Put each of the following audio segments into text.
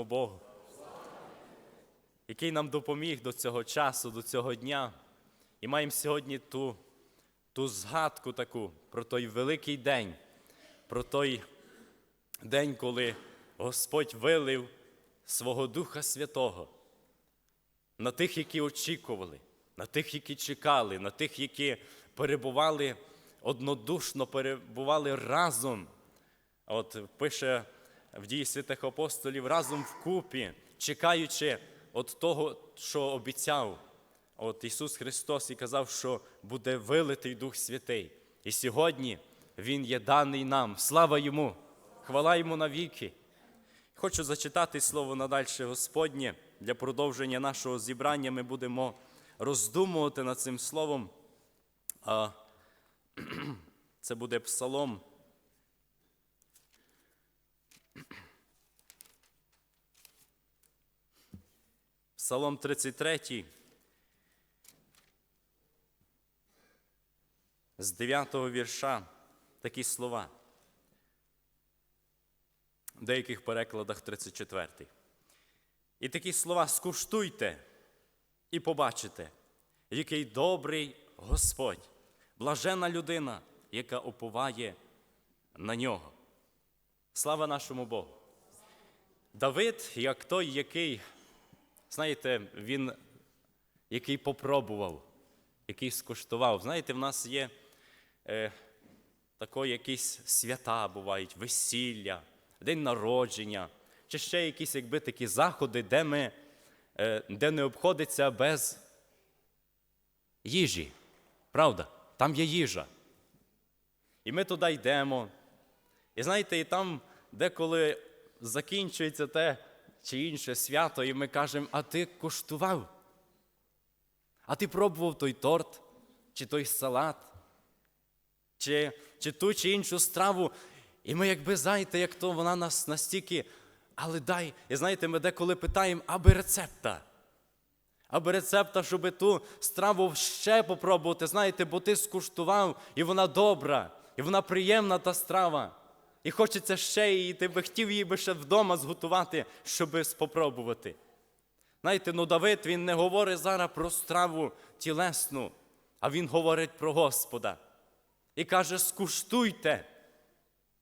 нашому Богу, який нам допоміг до цього часу, до цього дня. І маємо сьогодні ту, ту згадку таку про той великий день, про той день, коли Господь вилив свого Духа Святого на тих, які очікували, на тих, які чекали, на тих, які перебували однодушно, перебували разом. От пише в дії святих апостолів разом вкупі, чекаючи от того, що обіцяв от Ісус Христос і казав, що буде вилитий Дух Святий. І сьогодні Він є даний нам. Слава Йому! Хвала Йому навіки! Хочу зачитати слово надальше Господнє. Для продовження нашого зібрання ми будемо роздумувати над цим словом. Це буде псалом. Псалом 33. З 9 вірша такі слова. В деяких перекладах 34. І такі слова скуштуйте і побачите, який добрий Господь, блажена людина, яка уповає на нього. Слава нашому Богу. Давид, як той, який, знаєте, він, який попробував, який скуштував. Знаєте, в нас є е, тако якісь свята бувають, весілля, день народження, чи ще якісь, якби такі заходи, де ми, е, де не обходиться без їжі. Правда? Там є їжа. І ми туди йдемо. І знаєте, і там деколи закінчується те чи інше свято, і ми кажемо, а ти куштував? А ти пробував той торт, чи той салат, чи, чи ту чи іншу страву. І ми, якби знаєте, як то вона нас настільки, але дай, і знаєте, ми деколи питаємо, аби рецепта. Аби рецепта, щоб ту страву ще попробувати, знаєте, бо ти скуштував, і вона добра, і вона приємна та страва. І хочеться ще її, ти би хотів її би ще вдома зготувати, щоб спробувати. Знаєте, ну Давид він не говорить зараз про страву тілесну, а він говорить про Господа. І каже: скуштуйте,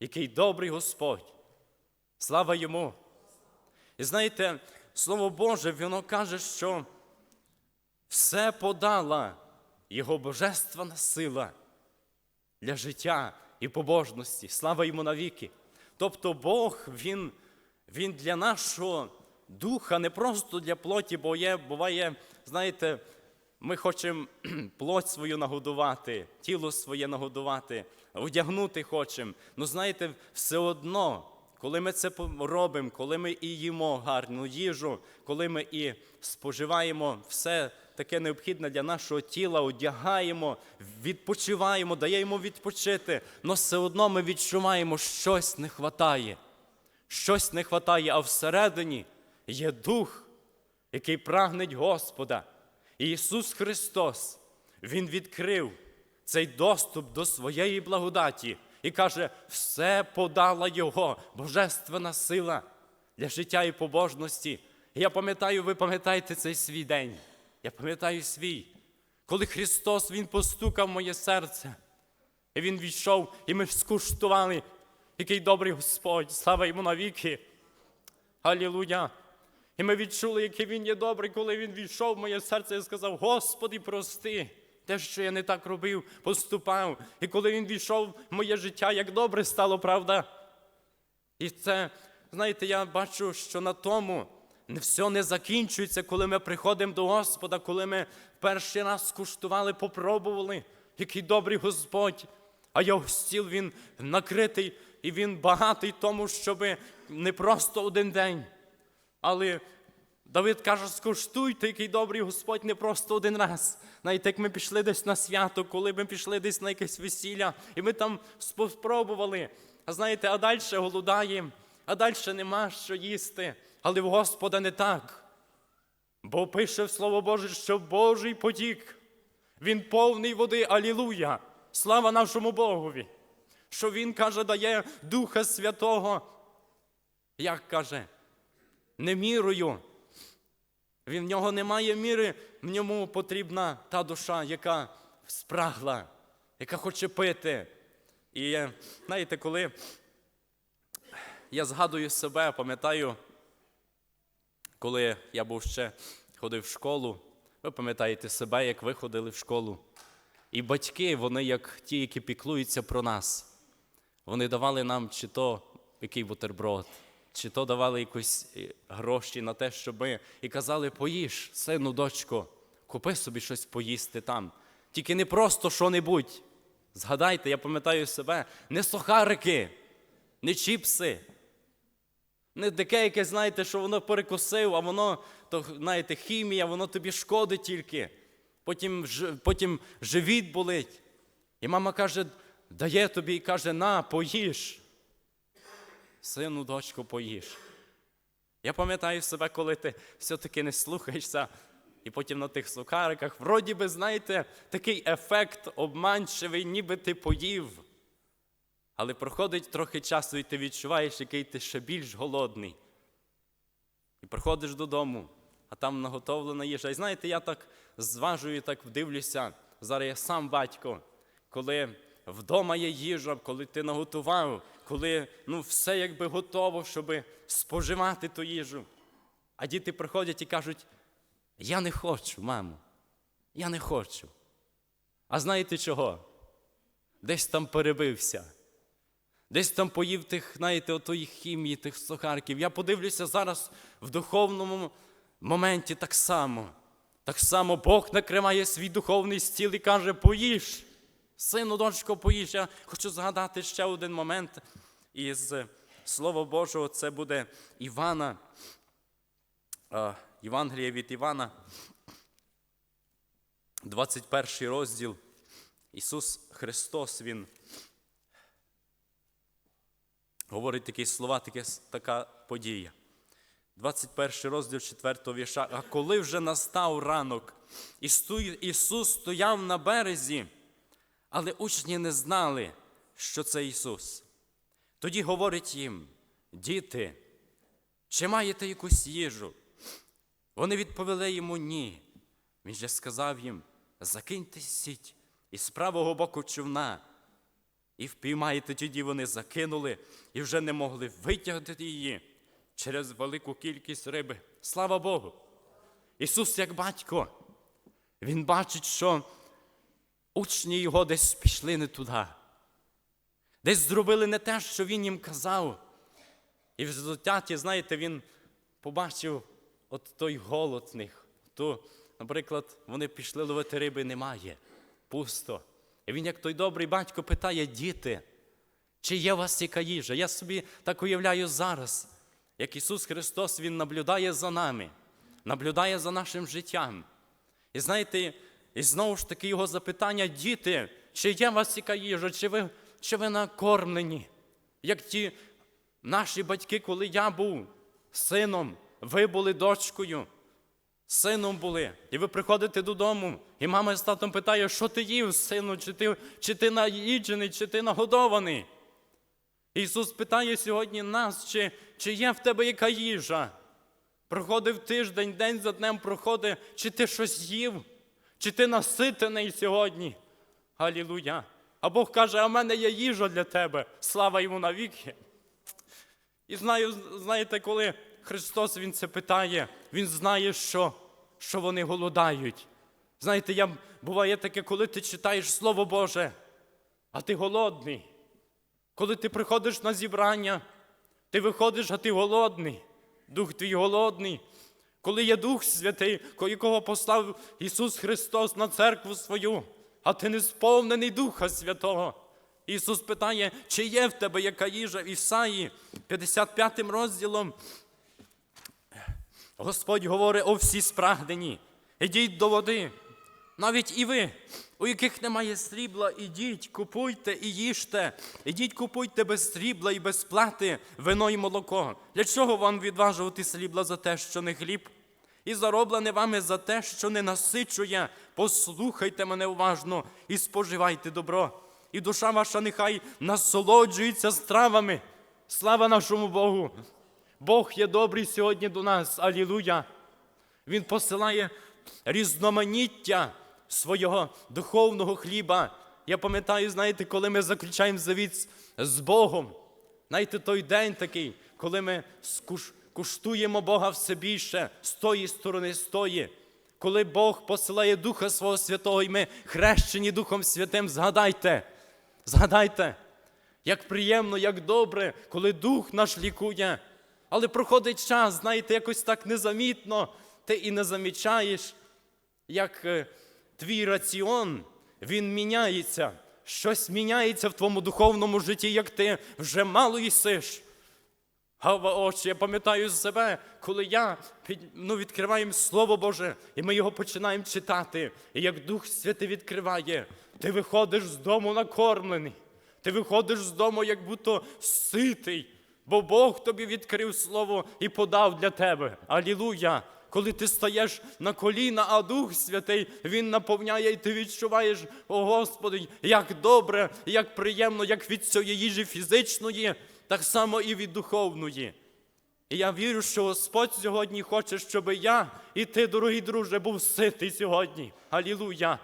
який добрий Господь. Слава йому! І знаєте, Слово Боже, воно каже, що все подала Його божественна сила для життя і побожності. Слава йому навіки. Тобто Бог, Він, Він для нашого духа, не просто для плоті, бо є, буває, знаєте, ми хочемо плоть свою нагодувати, тіло своє нагодувати, одягнути хочемо. Ну, знаєте, все одно, коли ми це робимо, коли ми і їмо гарну їжу, коли ми і споживаємо все таке необхідне для нашого тіла, одягаємо, відпочиваємо, даємо відпочити, але все одно ми відчуваємо, щось не вистачає. Щось не вистачає, а всередині є дух, який прагнеть Господа. І Ісус Христос, Він відкрив цей доступ до своєї благодаті і каже, все подала Його божественна сила для життя і побожності. Я пам'ятаю, ви пам'ятаєте цей свій день. Я пам'ятаю свій, коли Христос Він постукав моє серце, і Він війшов, і ми скуштували, який добрий Господь, слава йому навіки. Алілуя! І ми відчули, який він є добрий, коли він війшов в моє серце і сказав: Господи, прости, те, що я не так робив, поступав. І коли він війшов в моє життя, як добре стало, правда? І це, знаєте, я бачу, що на тому все не закінчується, коли ми приходимо до Господа, коли ми перший раз скуштували, попробували, який добрий Господь. А його стіл він накритий і він багатий тому, щоб не просто один день. Але Давид каже, скуштуйте, який добрий Господь не просто один раз. Навіть як ми пішли десь на свято, коли ми пішли десь на якесь весілля, і ми там спробували. А знаєте, а далі голодаємо, а далі нема що їсти. Але в Господа не так. Бо пише в Слово Боже, що Божий потік, Він повний води, алілуя! Слава нашому Богові! Що Він каже, дає Духа Святого. Як каже? не мірою. Він в нього немає міри, в ньому потрібна та душа, яка спрагла, яка хоче пити. І знаєте, коли я згадую себе, пам'ятаю, коли я був ще ходив в школу, ви пам'ятаєте себе, як ви ходили в школу. І батьки, вони як ті, які піклуються про нас, вони давали нам чи то який бутерброд, чи то давали якісь е, гроші на те, щоб ми і казали, поїж, сину, дочко, купи собі щось поїсти там. Тільки не просто що-небудь. Згадайте, я пам'ятаю себе, не сухарики, не чіпси, не таке, яке, знаєте, що воно перекусив, а воно, то, знаєте, хімія, воно тобі шкодить тільки. Потім, потім живіт болить. І мама каже, дає тобі і каже, на, поїж. Сину, дочку, поїж. Я пам'ятаю себе, коли ти все-таки не слухаєшся, і потім на тих сухариках, вроді би, знаєте, такий ефект обманчивий, ніби ти поїв. Але проходить трохи часу, і ти відчуваєш, який ти ще більш голодний. І приходиш додому, а там наготовлена їжа. І знаєте, я так зважую, так дивлюся. Зараз я сам батько, коли вдома є їжа, коли ти наготував, коли ну, все якби готово, щоб споживати ту їжу. А діти приходять і кажуть: я не хочу, мамо, я не хочу. А знаєте чого? Десь там перебився. Десь там поїв тих, знаєте, отої хімії, тих сухарків. Я подивлюся зараз в духовному моменті так само. Так само Бог накриває свій духовний стіл і каже: поїж, сину, дочко, поїж. Я хочу згадати ще один момент із Слова Божого. Це буде Івана, Євангелія від Івана, 21 розділ. Ісус Христос, Він говорить такі слова, таке, така подія. 21 розділ 4 вірша. А коли вже настав ранок, Ісус стояв на березі, але учні не знали, що це Ісус. Тоді говорить їм: діти, чи маєте якусь їжу? Вони відповіли йому ні. Він же сказав їм: закиньте сіть із правого боку човна. І впіймаєте тоді вони закинули і вже не могли витягти її через велику кількість риби. Слава Богу! Ісус, як батько, Він бачить, що учні його десь пішли не туди, десь зробили не те, що Він їм казав. І в результаті, знаєте, він побачив от той голод них. То, наприклад, вони пішли ловити риби, немає, пусто. І він, як той добрий батько, питає діти, чи є у вас яка їжа? Я собі так уявляю зараз, як Ісус Христос Він наблюдає за нами, наблюдає за нашим життям. І знаєте, і знову ж таки його запитання, діти, чи є у вас яка їжа, чи ви, чи ви накормлені? Як ті наші батьки, коли я був сином, ви були дочкою, сином були. І ви приходите додому, і мама з татом питає, що ти їв, сину, чи ти, чи ти наїджений, чи ти нагодований. Ісус питає сьогодні нас, чи, чи є в тебе яка їжа. Проходив тиждень, день за днем проходить, чи ти щось їв, чи ти наситений сьогодні. Алілуя. А Бог каже, а в мене є їжа для тебе. Слава йому навіки. І знаю, знаєте, коли Христос Він це питає, Він знає, що, що вони голодають. Знаєте, я, буває таке, коли ти читаєш Слово Боже, а ти голодний. Коли ти приходиш на зібрання, ти виходиш, а ти голодний, дух твій голодний. Коли є Дух Святий, якого послав Ісус Христос на церкву свою, а ти не сповнений Духа Святого. Ісус питає, чи є в тебе яка їжа Ісаї, 55 розділом. Господь говорить, о всі спрагнені, ідіть до води. Навіть і ви, у яких немає срібла, ідіть, купуйте і їжте. Ідіть, купуйте без срібла і без плати вино і молоко. Для чого вам відважувати срібла за те, що не хліб? І зароблене вами за те, що не насичує. Послухайте мене уважно і споживайте добро. І душа ваша нехай насолоджується стравами. Слава нашому Богу! Бог є добрий сьогодні до нас. Алілуя. Він посилає різноманіття свого духовного хліба. Я пам'ятаю, знаєте, коли ми заключаємо завіт з- Богом, знаєте, той день такий, коли ми куштуємо Бога все більше з тої сторони, з тої. Коли Бог посилає Духа Свого Святого, і ми хрещені Духом Святим, згадайте, згадайте, як приємно, як добре, коли Дух наш лікує. Але проходить час, знаєте, якось так незамітно, ти і не замічаєш, як е, твій раціон, він міняється. Щось міняється в твоєму духовному житті, як ти вже мало їсиш. Гава очі, я пам'ятаю себе, коли я під, ну, відкриваємо Слово Боже, і ми його починаємо читати. І як Дух Святий відкриває, ти виходиш з дому накормлений, ти виходиш з дому, як будто ситий, бо Бог тобі відкрив Слово і подав для тебе. Алілуя! Коли ти стаєш на коліна, а Дух Святий Він наповняє, і ти відчуваєш, о Господи, як добре, як приємно, як від цієї їжі фізичної, так само і від духовної. І я вірю, що Господь сьогодні хоче, щоб я і ти, дорогий друже, був ситий сьогодні. Алілуя!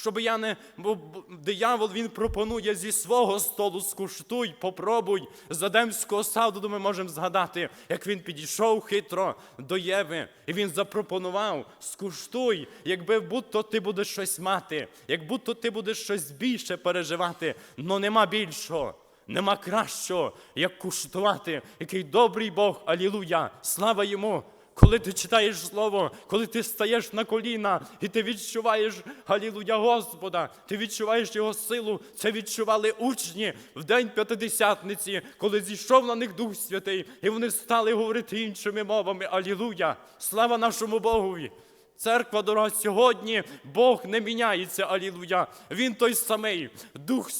Щоб я не бо диявол він пропонує зі свого столу скуштуй, попробуй. З Едемського саду ми можемо згадати, як він підійшов хитро до Єви, і він запропонував: скуштуй, якби будто ти будеш щось мати, як будто ти будеш щось більше переживати, но нема більшого. Нема кращого, як куштувати, який добрий Бог, алілуя, слава йому. Коли ти читаєш Слово, коли ти стаєш на коліна і ти відчуваєш Галілуя Господа, ти відчуваєш Його силу. Це відчували учні в день П'ятидесятниці, коли зійшов на них Дух Святий, і вони стали говорити іншими мовами. Алілуя! Слава нашому Богові! Церква дорога сьогодні Бог не міняється, алілуя. Він той самий, Дух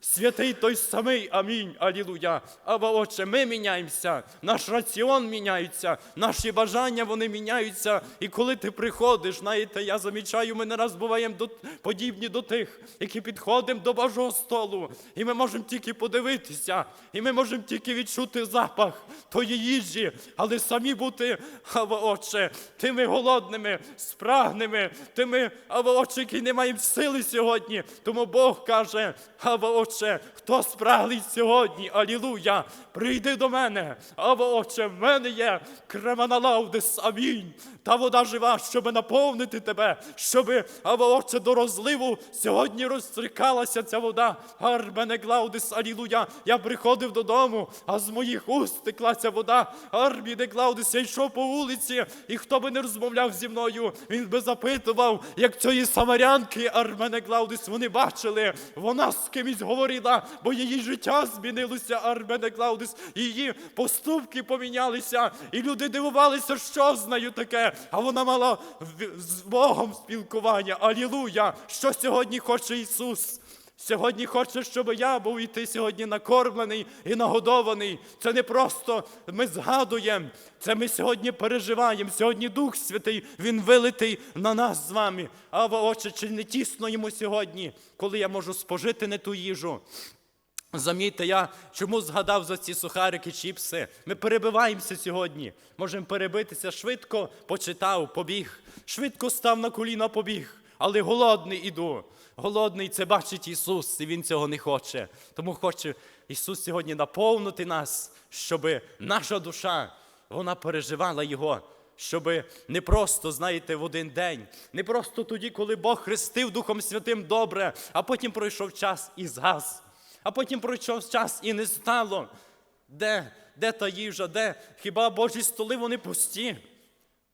Святий той самий. Амінь. Алілуя. Або Отче, ми міняємося, наш раціон міняється, наші бажання вони міняються. І коли ти приходиш, знаєте, я замічаю, ми не раз буваємо до, подібні до тих, які підходимо до Божого столу. І ми можемо тільки подивитися, і ми можемо тільки відчути запах тої їжі, але самі бути, або Отче, тими голодними, спрагними, тими, або Отче, які не маємо сили сьогодні. Тому Бог каже, або Отче, хто спраглий сьогодні, алілуя, прийди до мене, або Отче, в мене є кремана лаудес, амінь. Та вода жива, щоб наповнити тебе, щоб, або Отче, до розливу сьогодні розстрикалася ця вода. Арбене Глаудис, алілуя. Я приходив додому, а з моїх уст текла ця вода. Арбіде Глаудис, я йшов по вулиці, і хто би не розмовляв зі мною, він би запитував, як цієї самарянки Армене Клаудис, вони бачили, вона з кимось говорила, бо її життя змінилося, Армене Клаудис, її поступки помінялися, і люди дивувалися, що з нею таке. А вона мала з Богом спілкування. Алілуя! Що сьогодні хоче Ісус? Сьогодні хоче, щоб я був і ти сьогодні накормлений і нагодований. Це не просто ми згадуємо, це ми сьогодні переживаємо. Сьогодні Дух Святий, Він вилитий на нас з вами. А отче, чи не тісно йому сьогодні, коли я можу спожити не ту їжу? Замітьте, я чому згадав за ці сухарики, чіпси. Ми перебиваємося сьогодні. Можемо перебитися швидко, почитав, побіг. Швидко став на коліна, побіг. Але голодний іду. Голодний це бачить Ісус, і Він цього не хоче. Тому хоче Ісус сьогодні наповнити нас, щоб наша душа вона переживала Його. Щоб не просто, знаєте, в один день, не просто тоді, коли Бог хрестив Духом Святим добре, а потім пройшов час і згас. А потім пройшов час і не стало. Де, де та їжа, де? Хіба Божі столи вони пусті?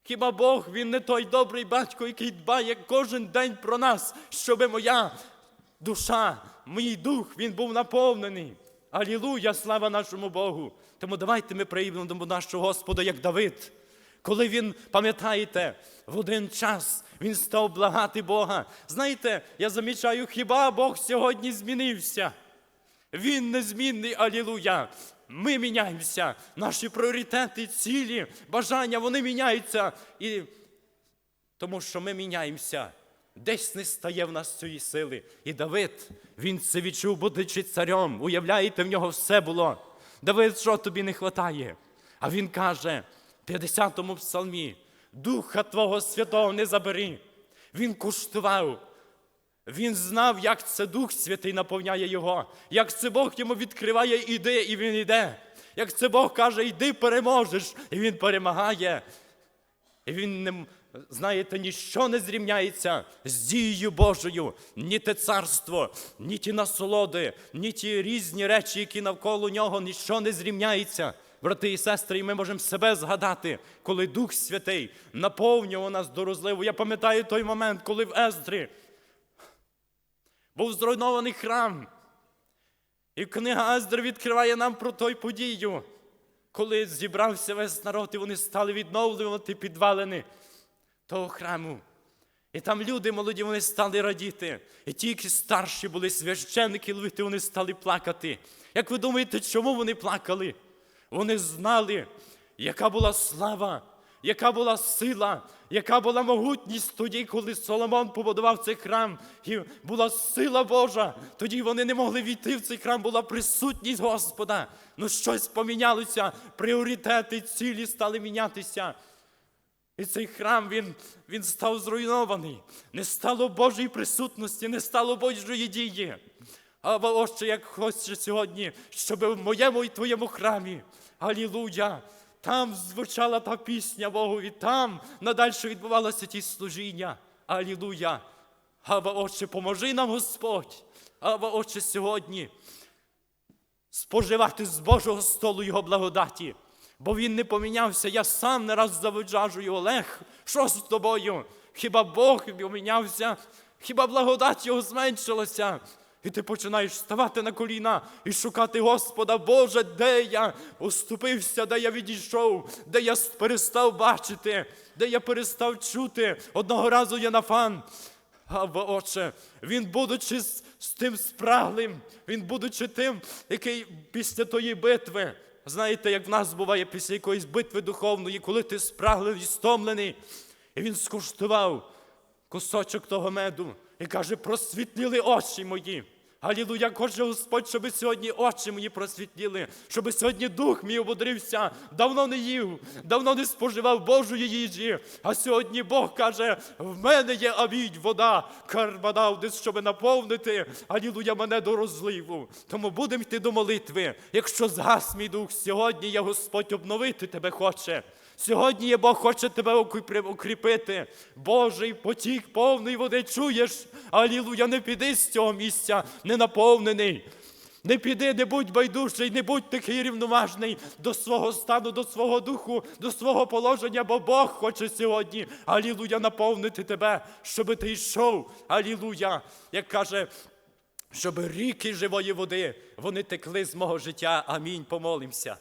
Хіба Бог він не той добрий батько, який дбає кожен день про нас, щоби моя душа, мій дух, він був наповнений. Алілуя, слава нашому Богу. Тому давайте ми приймемо нашого Господа, як Давид. Коли він, пам'ятаєте, в один час він став благати Бога. Знаєте, я замічаю, хіба Бог сьогодні змінився? Він незмінний, алілуя. Ми міняємося, наші пріоритети, цілі, бажання, вони міняються. І тому що ми міняємося. Десь не стає в нас цієї сили. І Давид, він це відчув, будучи царем. Уявляєте, в нього все було. Давид, що тобі не вистачає? А він каже в 50-му псалмі: Духа Твого Святого не забери. Він куштував. Він знав, як це Дух Святий наповняє його, як це Бог йому відкриває іди, і він йде. Як це Бог каже, йди переможеш, і він перемагає. І він не знаєте, ніщо не зрівняється з дією Божою, ні те царство, ні ті насолоди, ні ті різні речі, які навколо нього, ніщо не зрівняється. Брати і сестри, і ми можемо себе згадати, коли Дух Святий наповнював нас до розливу. Я пам'ятаю той момент, коли в Ездрі був зруйнований храм. І книга Ездр відкриває нам про той подію, коли зібрався весь народ, і вони стали відновлювати підвалини того храму. І там люди молоді, вони стали радіти. І ті, які старші були священники левити, вони стали плакати. Як ви думаєте, чому вони плакали? Вони знали, яка була слава, яка була сила, яка була могутність тоді, коли Соломон побудував цей храм, і була сила Божа. Тоді вони не могли війти в цей храм, була присутність Господа. Ну щось помінялося, пріоритети, цілі стали мінятися. І цей храм він, він став зруйнований. Не стало Божої присутності, не стало Божої дії. А Отче, як хоче сьогодні, щоб в моєму і твоєму храмі, Алілуя, там звучала та пісня Богові, там надальше відбувалося ті служіння. Алілуя. Ава, Отче, поможи нам, Господь. Ава, Отче, сьогодні споживати з Божого столу Його благодаті. Бо він не помінявся, я сам не раз заводжажую Олег. Що з тобою? Хіба Бог помінявся? Хіба благодать його зменшилася? І ти починаєш ставати на коліна і шукати Господа, Боже, де я? Оступився, де я відійшов, де я перестав бачити, де я перестав чути. Одного разу я на фан. Або, Отче, він, будучи з, з тим спраглим, він, будучи тим, який після тої битви, знаєте, як в нас буває після якоїсь битви духовної, коли ти спраглий і стомлений, і він скуштував кусочок того меду і каже, просвітліли очі мої. Алілуя, Боже Господь, щоб сьогодні очі мої просвітліли, щоб сьогодні дух мій ободрився. Давно не їв, давно не споживав Божої їжі. А сьогодні Бог каже: в мене є авідь, вода, карбадаудис, щоб наповнити. Алілуя, мене до розливу. Тому будемо йти до молитви. Якщо згас мій дух, сьогодні я Господь обновити тебе хоче. Сьогодні Бог хоче тебе укріпити. Божий потік повний води чуєш. Алілуя, не піди з цього місця, не наповнений. Не піди, не будь байдужий, не будь такий рівноважний до свого стану, до свого духу, до свого положення, бо Бог хоче сьогодні, алілуя, наповнити тебе, щоб ти йшов. Алілуя, як каже, щоб ріки живої води вони текли з мого життя. Амінь. Помолимося.